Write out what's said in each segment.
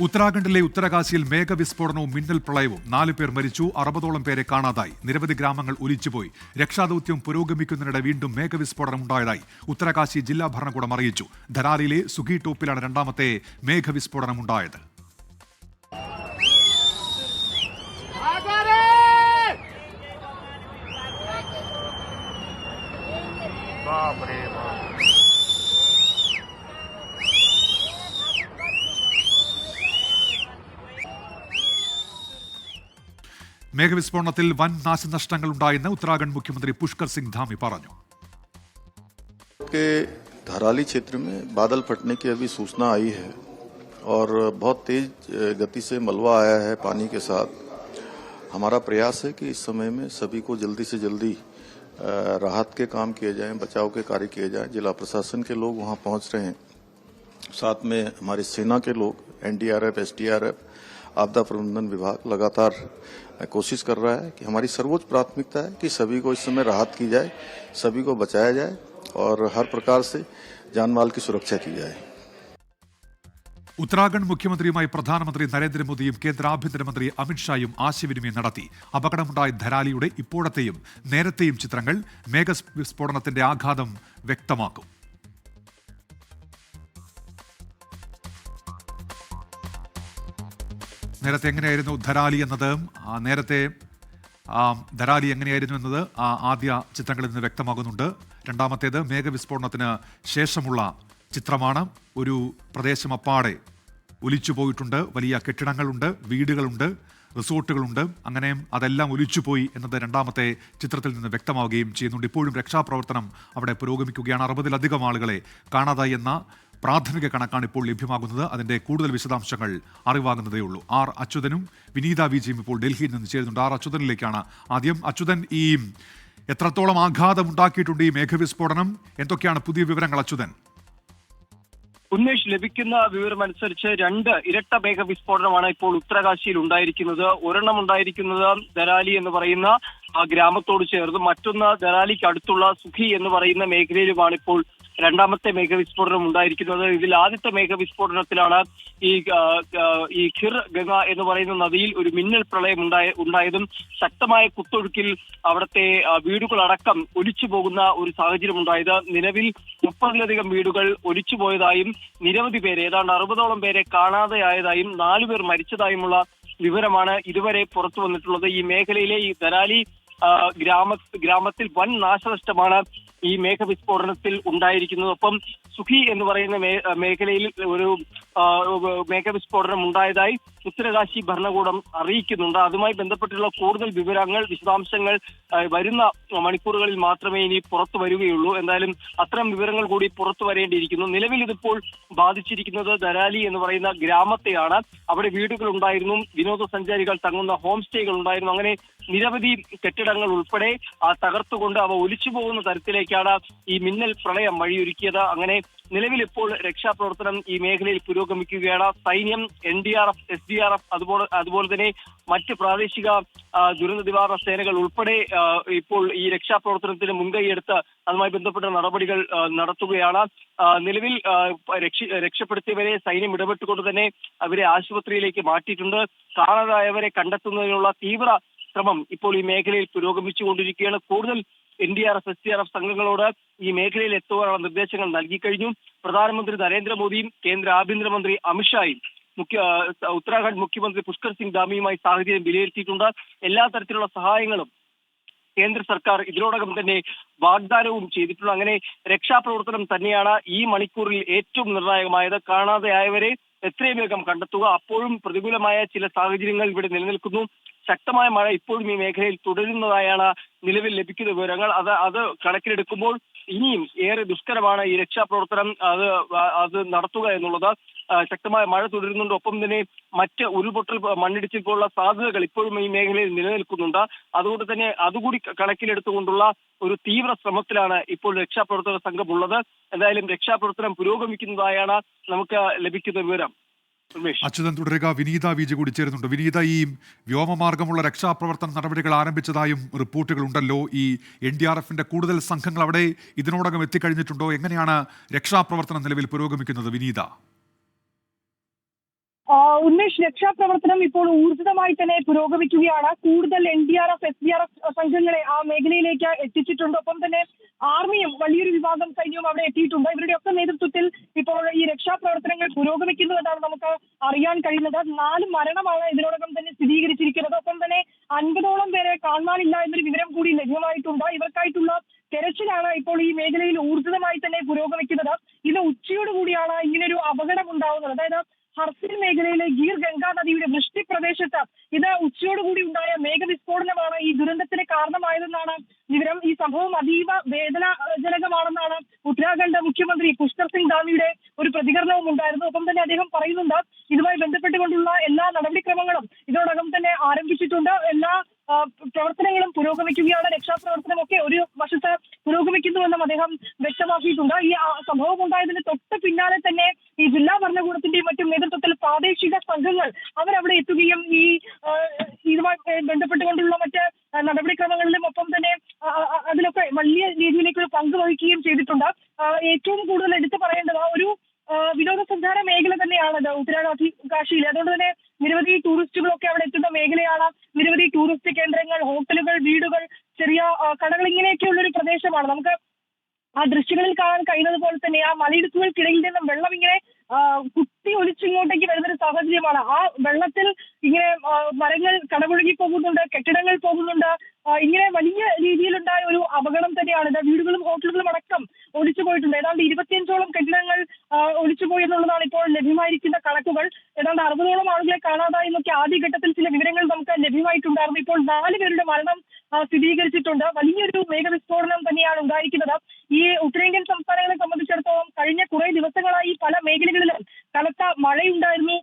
ഉത്തരാഖണ്ഡിലെ ഉത്തരകാശിയിൽ മേഘവിസ്ഫോടനവും മിന്നൽ പ്രളയവും. നാലു പേർ മരിച്ചു അറുപതോളം പേരെ കാണാതായി. നിരവധി ഗ്രാമങ്ങൾ ഒലിച്ചുപോയി. രക്ഷാദൌത്യം പുരോഗമിക്കുന്നതിനിടെ വീണ്ടും മേഘവിസ്ഫോടനം ഉണ്ടായതായി ഉത്തരകാശി ജില്ലാ ഭരണകൂടം അറിയിച്ചു. ധരാലിയിലെ സുഖി ടോപ്പിലാണ് രണ്ടാമത്തെ മേഘവിസ്ഫോടനം ഉണ്ടായത്. बाप മേഘവിസ്ഫോടനത്തിൽ വൻ നാശനഷ്ടങ്ങൾ ഉണ്ടായെന്ന് ഉത്തരാഖണ്ഡ് മുഖ്യമന്ത്രി പുഷ്കർ സിംഗ് ധാമി പറഞ്ഞു के धराली क्षेत्र में बादल फटने की अभी सूचना आई है और बहुत तेज अ, गति से मलबा आया है पानी के साथ हमारा प्रयास है कि इस समय में सभी को जल्दी से जल्दी अ, राहत के काम किए जाएं बचाव के कार्य किए जाएं जिला प्रशासन के लोग वहां पहुंच रहे हैं साथ में हमारी सेना के लोग एनडीआरएफ एसडीआरएफ आपदा प्रबंधन विभाग लगातार कोशिश कर रहा है कि हमारी सर्वोच्च प्राथमिकता है कि सभी को इस समय राहत की जाए सभी को बचाया जाए और हर प्रकार से जान माल की सुरक्षा की जाए ഉത്തരാഖണ്ഡ് മുഖ്യമന്ത്രിയുമായി പ്രധാനമന്ത്രി നരേന്ദ്രമോദിയും കേന്ദ്ര ആഭ്യന്തരമന്ത്രി അമിത്ഷായും ആശയവിനിമയം നടത്തി അപകടമുണ്ടായ ധരാലിയുടെ ഇപ്പോഴത്തെയും നേരത്തെയും ചിത്രങ്ങൾ മേഘവിസ്ഫോടനത്തിന്റെ ആഘാതം വ്യക്തമാക്കും നേരത്തെ എങ്ങനെയായിരുന്നു ധരാലി എന്നത്? നേരത്തെ ധരാലി എങ്ങനെയായിരുന്നു എന്നത്? ആ, ആദ്യ ചിത്രങ്ങളിൽ നിന്ന് വ്യക്തമാകുന്നുണ്ട്. രണ്ടാമത്തേത് മേഘവിസ്ഫോടനത്തിന് ശേഷമുള്ള ചിത്രമാണ്. ഒരു പ്രദേശം അപ്പാടെ ഒലിച്ചു പോയിട്ടുണ്ട്. വലിയ കെട്ടിടങ്ങളുണ്ട് വീടുകളുണ്ട് റിസോർട്ടുകളുണ്ട്. അങ്ങനെ അതെല്ലാം ഒലിച്ചുപോയി എന്നത് രണ്ടാമത്തെ ചിത്രത്തിൽ നിന്ന് വ്യക്തമാവുകയും ചെയ്യുന്നുണ്ട്. ഇപ്പോഴും രക്ഷാപ്രവർത്തനം അവിടെ പുരോഗമിക്കുകയാണ്. അറുപതിലധികം ആളുകളെ കാണാതായി എന്ന പ്രാഥമിക കണക്കാണ് ഇപ്പോൾ ലഭ്യമാകുന്നത്. അതിന്റെ കൂടുതൽ വിശദാംശങ്ങൾ അറിവാകുന്നതേ ഉള്ളൂ. ആർ അച്യുതനും വിനീത വിജയും ഇപ്പോൾ ഡൽഹിയിൽ നിന്ന് ചേരുന്നുണ്ട്. ആർ അച്യുതനിലേക്കാണ് ആദ്യം. അച്യുതൻ ഈ എത്രത്തോളം ആഘാതം ഉണ്ടാക്കിയിട്ടുണ്ട് ഈ മേഘവിസ്ഫോടനം? എന്തൊക്കെയാണ് പുതിയ വിവരങ്ങൾ അച്യുതൻ? ഉന്മേഷ് ലഭിക്കുന്ന വിവരം അനുസരിച്ച് രണ്ട് ഇരട്ട മേഘ വിസ്ഫോടനമാണ് ഇപ്പോൾ ഉത്തരകാശിയിൽ ഉണ്ടായിരിക്കുന്നത്. ഒരെണ്ണം ഉണ്ടായിരിക്കുന്നത് ദരാലി എന്ന് പറയുന്ന ഗ്രാമത്തോട് ചേർന്ന് മറ്റൊന്ന് ദരാലിക്ക് അടുത്തുള്ള സുഖി എന്ന് പറയുന്ന മേഖലയിലുമാണ് ഇപ്പോൾ രണ്ടാമത്തെ മേഘവിസ്ഫോടനം ഉണ്ടായിരിക്കുന്നത്. ഇതിൽ ആദ്യത്തെ മേഘവിസ്ഫോടനത്തിലാണ് ഈ ഈ ഖിർ ഗംഗ എന്ന് പറയുന്ന നദിയിൽ ഒരു മിന്നൽ പ്രളയം ഉണ്ടായ ഉണ്ടായതും ശക്തമായ കുത്തൊഴുക്കിൽ അവിടുത്തെ വീടുകളടക്കം ഒലിച്ചു പോകുന്ന ഒരു സാഹചര്യം ഉണ്ടായത്. നിലവിൽ മുപ്പതിലധികം വീടുകൾ ഒലിച്ചു പോയതായും നിരവധി പേരെ ഏതാണ്ട് അറുപതോളം പേരെ കാണാതെയായതായും നാലുപേർ മരിച്ചതായുമുള്ള വിവരമാണ് ഇതുവരെ പുറത്തു വന്നിട്ടുള്ളത്. ഈ മേഖലയിലെ ഈ ദരാലി ഗ്രാമ ഗ്രാമത്തിൽ വൻ നാശനഷ്ടമാണ് ഈ മേഘവിസ്ഫോടനത്തിൽ ഉണ്ടായിരിക്കുന്നത് ഒപ്പം സുഖി എന്ന് പറയുന്ന മേഖലയിൽ ഒരു മേഘവിസ്ഫോടനം ഉണ്ടായതായി ഉത്തരകാശി ഭരണകൂടം അറിയിക്കുന്നുണ്ട്. അതുമായി ബന്ധപ്പെട്ടുള്ള കൂടുതൽ വിവരങ്ങൾ വിശദാംശങ്ങൾ വരുന്ന മണിക്കൂറുകളിൽ മാത്രമേ ഇനി പുറത്തു വരികയുള്ളൂ. എന്തായാലും അത്തരം വിവരങ്ങൾ കൂടി പുറത്തു വരേണ്ടിയിരിക്കുന്നു. നിലവിൽ ഇതിപ്പോൾ ബാധിച്ചിരിക്കുന്നത് ദരാലി എന്ന് പറയുന്ന ഗ്രാമത്തെയാണ്. അവിടെ വീടുകൾ ഉണ്ടായിരുന്നു വിനോദസഞ്ചാരികൾ തങ്ങുന്ന ഹോം സ്റ്റേകൾ ഉണ്ടായിരുന്നു. അങ്ങനെ നിരവധി കെട്ടിടങ്ങൾ ഉൾപ്പെടെ തകർത്തുകൊണ്ട് അവ ഒലിച്ചു പോകുന്ന തരത്തിലേക്കാണ് ഈ മിന്നൽ പ്രളയം വഴിയൊരുക്കിയത്. അങ്ങനെ നിലവിൽ ഇപ്പോൾ രക്ഷാപ്രവർത്തനം ഈ മേഖലയിൽ പുരോഗമിക്കുകയാണ്. സൈന്യം N D R F S D R F അതുപോലെ അതുപോലെ തന്നെ മറ്റ് പ്രാദേശിക ദുരന്ത നിവാരണ സേനകൾ ഉൾപ്പെടെ ഇപ്പോൾ ഈ രക്ഷാപ്രവർത്തനത്തിന് മുൻകൈയെടുത്ത് അതുമായി ബന്ധപ്പെട്ട നടപടികൾ നടത്തുകയാണ്. നിലവിൽ രക്ഷ- രക്ഷപ്പെടുത്തിയവരെ സൈന്യം ഇടപെട്ടുകൊണ്ട് തന്നെ അവരെ ആശുപത്രിയിലേക്ക് മാറ്റിയിട്ടുണ്ട്. കാണാതായവരെ കണ്ടെത്തുന്നതിനുള്ള തീവ്ര ശ്രമം ഇപ്പോൾ ഈ മേഖലയിൽ പുരോഗമിച്ചുകൊണ്ടിരിക്കുകയാണ്. കൂടുതൽ N D R F S D R F സംഘങ്ങളോട് ഈ മേഖലയിൽ എത്തുവാനുള്ള നിർദ്ദേശങ്ങൾ നൽകി കഴിഞ്ഞു. പ്രധാനമന്ത്രി നരേന്ദ്രമോദിയും കേന്ദ്ര ആഭ്യന്തരമന്ത്രി അമിത്ഷായും മുഖ്യ ഉത്തരാഖണ്ഡ് മുഖ്യമന്ത്രി പുഷ്കർ സിംഗ് ധാമിയുമായി സാഹചര്യം വിലയിരുത്തിയിട്ടുണ്ട്. എല്ലാ തരത്തിലുള്ള സഹായങ്ങളും കേന്ദ്ര സർക്കാർ ഇതിനോടകം തന്നെ വാഗ്ദാനവും ചെയ്തിട്ടുണ്ട്. അങ്ങനെ രക്ഷാപ്രവർത്തനം തന്നെയാണ് ഈ മണിക്കൂറിൽ ഏറ്റവും നിർണായകമായത്. കാണാതെയായവരെ എത്രയും വേഗം കണ്ടെത്തുക. അപ്പോഴും പ്രതികൂലമായ ചില സാഹചര്യങ്ങൾ ഇവിടെ നിലനിൽക്കുന്നു. ശക്തമായ മഴ ഇപ്പോഴും ഈ മേഖലയിൽ തുടരുന്നതായാണ് നിലവിൽ ലഭിക്കുന്ന വിവരങ്ങൾ. അത് അത് കണക്കിലെടുക്കുമ്പോൾ ഇനിയും ഏറെ ദുഷ്കരമാണ് ഈ രക്ഷാപ്രവർത്തനം അത് അത് നടത്തുക എന്നുള്ളത്. ശക്തമായ മഴ തുടരുന്നുണ്ട്. ഒപ്പം തന്നെ മറ്റ് ഉരുൾപൊട്ടൽ മണ്ണിടിച്ചിൽ പോലുള്ള സാധ്യതകൾ ഇപ്പോഴും ഈ മേഖലയിൽ നിലനിൽക്കുന്നുണ്ട്. അതുകൊണ്ട് തന്നെ അതുകൂടി കണക്കിലെടുത്തുകൊണ്ടുള്ള ഒരു തീവ്ര ശ്രമത്തിലാണ് ഇപ്പോൾ രക്ഷാപ്രവർത്തക സംഘം ഉള്ളത്. എന്തായാലും രക്ഷാപ്രവർത്തനം പുരോഗമിക്കുന്നതായാണ് നമുക്ക് ലഭിക്കുന്ന വിവരം. അച്യുതൻ തുടരുക. വിനീത വിജി കൂടി ചേരുന്നുണ്ട്. വിനീത ഈ വ്യോമമാർഗമുള്ള രക്ഷാപ്രവർത്തന നടപടികൾ ആരംഭിച്ചതായും റിപ്പോർട്ടുകൾ ഉണ്ടല്ലോ ഈ എൻ ഡി ആർ എഫിന്റെ കൂടുതൽ സംഘങ്ങൾ അവിടെ ഇതിനോടകം എത്തിക്കഴിഞ്ഞിട്ടുണ്ടോ? എങ്ങനെയാണ് രക്ഷാപ്രവർത്തനം നിലവിൽ പുരോഗമിക്കുന്നത്? വിനീത. ഉന്മേഷ് രക്ഷാപ്രവർത്തനം ഇപ്പോൾ ഊർജിതമായി തന്നെ പുരോഗമിക്കുകയാണ്. കൂടുതൽ N D R F S D R F സംഘങ്ങളെ ആ മേഖലയിലേക്ക് എത്തിച്ചിട്ടുണ്ട്. ഒപ്പം തന്നെ ആർമിയും വലിയൊരു വിഭാഗം സൈന്യവും അവിടെ എത്തിയിട്ടുണ്ട്. ഇവരുടെയൊക്കെ നേതൃത്വത്തിൽ ഇപ്പോൾ ഈ രക്ഷാപ്രവർത്തനങ്ങൾ പുരോഗമിക്കുന്നു എന്നാണ് നമുക്ക് അറിയാൻ കഴിയുന്നത്. നാല് മരണമാണ് ഇതിനോടകം തന്നെ സ്ഥിരീകരിച്ചിരിക്കുന്നത്. ഒപ്പം തന്നെ അൻപതോളം പേരെ കാണാനില്ല എന്നൊരു വിവരം കൂടി ലഭ്യമായിട്ടുണ്ട്. ഇവർക്കായിട്ടുള്ള തെരച്ചിലാണ് ഇപ്പോൾ ഈ മേഖലയിൽ ഊർജിതമായി തന്നെ പുരോഗമിക്കുന്നത്. ഇന്ന് ഉച്ചയോടുകൂടിയാണ് ഇങ്ങനൊരു അപകടം ഉണ്ടാവുന്നത്. അതായത് ഹർസിൽ മേഖലയിലെ ഗീർ ഗംഗാ നദിയുടെ വൃഷ്ടി പ്രദേശത്ത് ഇത് ഉച്ചയോടുകൂടി ഉണ്ടായ മേഘവിസ്ഫോടനമാണ് ഈ ദുരന്തത്തിന് കാരണമായതെന്നാണ് വിവരം. ഈ സംഭവം അതീവ വേദനാജനകമാണെന്നാണ് ഉത്തരാഖണ്ഡ് മുഖ്യമന്ത്രി പുഷ്കർ സിംഗ് ധാമിയുടെ ഒരു പ്രതികരണവും ഉണ്ടായിരുന്നു. ഒപ്പം തന്നെ അദ്ദേഹം പറയുന്നുണ്ട് ഇതുമായി ബന്ധപ്പെട്ടുകൊണ്ടുള്ള എല്ലാ നടപടിക്രമങ്ങളും ഇതിനോടകം തന്നെ ആരംഭിച്ചിട്ടുണ്ട്. എല്ലാ പ്രവർത്തനങ്ങളും പുരോഗമിക്കുകയാണ്. രക്ഷാപ്രവർത്തനം ഒക്കെ ഒരു വശത്ത് പുരോഗമിക്കുന്നുവെന്നും അദ്ദേഹം വ്യക്തമാക്കിയിട്ടുണ്ട്. ഈ സംഭവം ഉണ്ടായതിന് തൊട്ട് പിന്നാലെ തന്നെ ഈ ജില്ലാ ഭരണകൂടത്തിന്റെയും മറ്റും നേതൃത്വത്തിൽ പ്രാദേശിക സംഘങ്ങൾ അവരവിടെ എത്തുകയും ഈ ഇതുമായി ബന്ധപ്പെട്ടുകൊണ്ടുള്ള മറ്റ് നടപടിക്രമങ്ങളിലും ഒപ്പം തന്നെ അതിലൊക്കെ വലിയ രീതിയിലേക്ക് പങ്ക് വഹിക്കുകയും ചെയ്തിട്ടുണ്ട്. ഏറ്റവും കൂടുതൽ എടുത്തു പറയേണ്ടത് ഒരു വിനോദസഞ്ചാര മേഖല തന്നെയാണത് ഉത്തരാഖണ്ഡ് കാശിയിൽ അതുകൊണ്ട് തന്നെ നിരവധി ടൂറിസ്റ്റുകളൊക്കെ അവിടെ എത്തുന്ന മേഖലയാണ്. നിരവധി ടൂറിസ്റ്റ് കേന്ദ്രങ്ങൾ ഹോട്ടലുകൾ വീടുകൾ ചെറിയ കടകൾ ഇങ്ങനെയൊക്കെയുള്ള ഒരു പ്രദേശമാണ്. നമുക്ക് ആ ദൃശ്യങ്ങളിൽ കാണാൻ കഴിയുന്നത് പോലെ തന്നെ ആ മലയിടുക്കുകൾക്കിടയിൽ നിന്നും വെള്ളം ഇങ്ങനെ കുത്തി ഒലിച്ചിങ്ങോട്ടേക്ക് വരുന്ന ഒരു സാഹചര്യമാണ്. ആ വെള്ളത്തിൽ ഇങ്ങനെ മരങ്ങൾ കടപുഴകി പോകുന്നുണ്ട് കെട്ടിടങ്ങൾ പോകുന്നുണ്ട്. ഇങ്ങനെ വലിയ രീതിയിലുണ്ടായ ഒരു അപകടം തന്നെയാണ്. ഇത് വീടുകളും ഹോട്ടലുകളും അടക്കം ഒലിച്ചു പോയിട്ടുണ്ട്. ഏതാണ്ട് ഇരുപത്തിയഞ്ചോളം കെട്ടിടങ്ങൾ ഒലിച്ചു പോയി എന്നുള്ളതാണ് ഇപ്പോൾ ലഭ്യമായിരിക്കുന്ന കണക്കുകൾ. ഏതാണ്ട് അറുപതോളം കാണാതായി എന്നൊക്കെ ആദ്യഘട്ടത്തിൽ ചില വിവരങ്ങൾ നമുക്ക് ലഭ്യമായിട്ടുണ്ടായിരുന്നു. ഇപ്പോൾ നാല് പേരുടെ മരണം സ്ഥിരീകരിച്ചിട്ടുണ്ട്. വലിയൊരു മേഘവിസ്ഫോടനം തന്നെയാണ് ഉണ്ടായിരിക്കുന്നത്. ഈ ഉത്തരേന്ത്യൻ സംസ്ഥാനങ്ങളെ സംബന്ധിച്ചിടത്തോളം കഴിഞ്ഞ കുറെ ദിവസങ്ങളായി പല മേഖലകളിലും കനത്ത മഴയുണ്ടായിരുന്നു.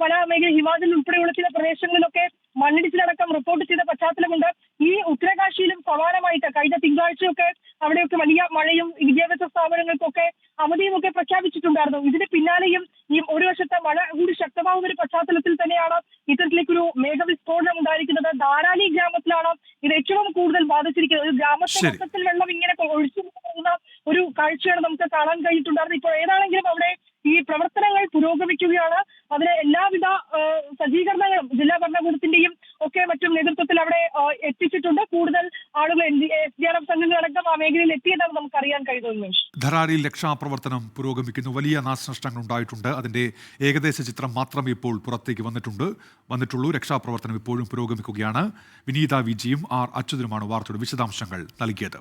പല മേഖല ഹിമാചൽ ഉൾപ്പെടെയുള്ള ചില പ്രദേശങ്ങളിലൊക്കെ മണ്ണിടിച്ചിലടക്കം റിപ്പോർട്ട് ചെയ്ത പശ്ചാത്തലമുണ്ട്. ഈ ഉത്തരകാശിയിലും സമാനമായിട്ട് കഴിഞ്ഞ തിങ്കളാഴ്ചയൊക്കെ അവിടെയൊക്കെ വലിയ മഴയും വിദ്യാഭ്യാസ സ്ഥാപനങ്ങൾക്കൊക്കെ അവധിയുമൊക്കെ പ്രഖ്യാപിച്ചിട്ടുണ്ടായിരുന്നു. ഇതിന് പിന്നാലെയും ഈ ഒരു വശത്തെ മഴ കൂടി ശക്തമാവുന്ന ഒരു പശ്ചാത്തലത്തിൽ തന്നെയാണ് ഇത്തരത്തിലേക്കൊരു മേഘവിസ്ഫോടനം ഉണ്ടായിരിക്കുന്നത്. ധാരാളി ഗ്രാമത്തിലാണ് ഇത് ഏറ്റവും കൂടുതൽ ബാധിച്ചിരിക്കുന്നത്. ഒരു ഗ്രാമത്തെ ശരി. മൊത്തത്തിൽ വെള്ളം ഇങ്ങനെ ഒഴിച്ചു പോകുന്ന ഒരു കാഴ്ചയാണ് നമുക്ക് കാണാൻ കഴിഞ്ഞിട്ടുണ്ടായിരുന്നത്. ഇപ്പോൾ ഏതാണെങ്കിലും അവിടെ ഈ പ്രവർത്തനങ്ങൾ പുരോഗമിക്കുകയാണ് അതിന് എല്ലാവിധ ആ, സജ്ജീകരണങ്ങളും ജില്ലാ ഭരണകൂടത്തിന്റെയും ഒക്കെ മറ്റും നേതൃത്വത്തിൽ അവിടെ ആ, എത്തിച്ചിട്ടുണ്ട് കൂടുതൽ ആളുകൾ എസ് ഡി ആർ എഫ് സംഘങ്ങളടക്കം ആ മേഖലയിൽ എത്തിയതാണ് നമുക്ക് അറിയാൻ കഴിയുന്നത് ധരാരിയിൽ രക്ഷാപ്രവർത്തനം പുരോഗമിക്കുന്നു. വലിയ നാശനഷ്ടങ്ങൾ ഉണ്ടായിട്ടുണ്ട്. അതിന്റെ ഏകദേശ ചിത്രം മാത്രം ഇപ്പോൾ പുറത്തേക്ക് വന്നിട്ടുണ്ട്. വന്നിട്ടുള്ളൂ. രക്ഷാപ്രവർത്തനം ഇപ്പോഴും പുരോഗമിക്കുകയാണ്. വിനീത വിജിയും ആർ അച്യുതനുമാണ് വാർത്തയുടെ വിശദാംശങ്ങൾ നൽകിയത്.